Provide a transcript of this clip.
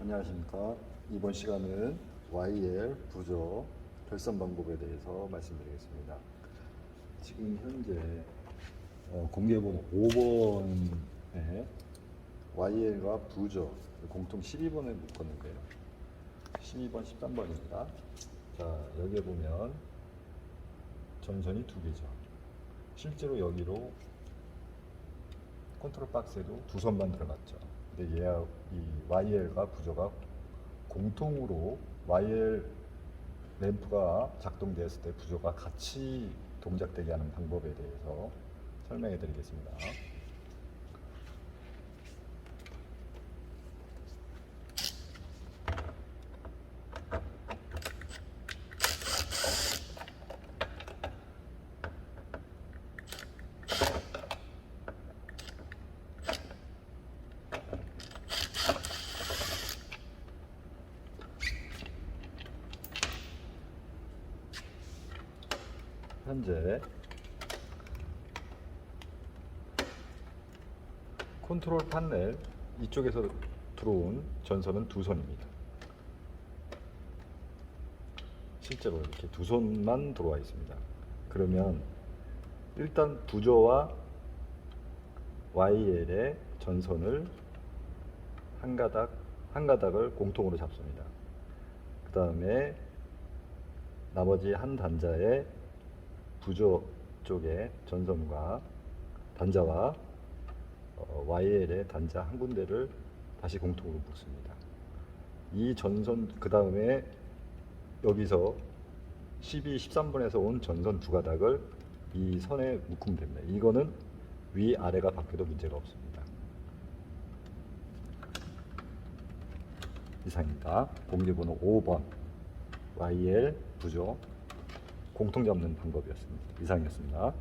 안녕하십니까. 이번 시간은 YL 부조 결선 방법에 대해서 말씀드리겠습니다. 지금 현재 어, 공개번호 5번에 YL과 부조 공통 12번에 묶었는데요. 12번, 13번입니다. 자, 여기에 보면 전선이 두 개죠. 실제로 여기로 컨트롤 박스에도 두 선만 들어갔죠. 얘와 이 YL과 부조가 공통으로 YL 램프가 작동되었을 때 부조가 같이 동작되게 하는 방법에 대해서 설명해 드리겠습니다. 현재 컨트롤 판넬 이쪽에서 들어온 전선은 두 선입니다. 실제로 이렇게 두 선만 들어와 있습니다. 그러면 일단 부조와 YL의 전선을 한 가닥 한 가닥을 공통으로 잡습니다. 그 다음에 나머지 한 단자의 부조 쪽의 전선과 단자와 어, YL의 단자 한 군데를 다시 공통으로 묶습니다. 이 전선 그 다음에 여기서 12, 13번에서 온 전선 두 가닥을 이 선에 묶으면 됩니다. 이거는 위 아래가 바뀌어도 문제가 없습니다. 이상입니다. 공개번호 5번 YL 부조 공통 잡는 방법이었습니다. 이상이었습니다.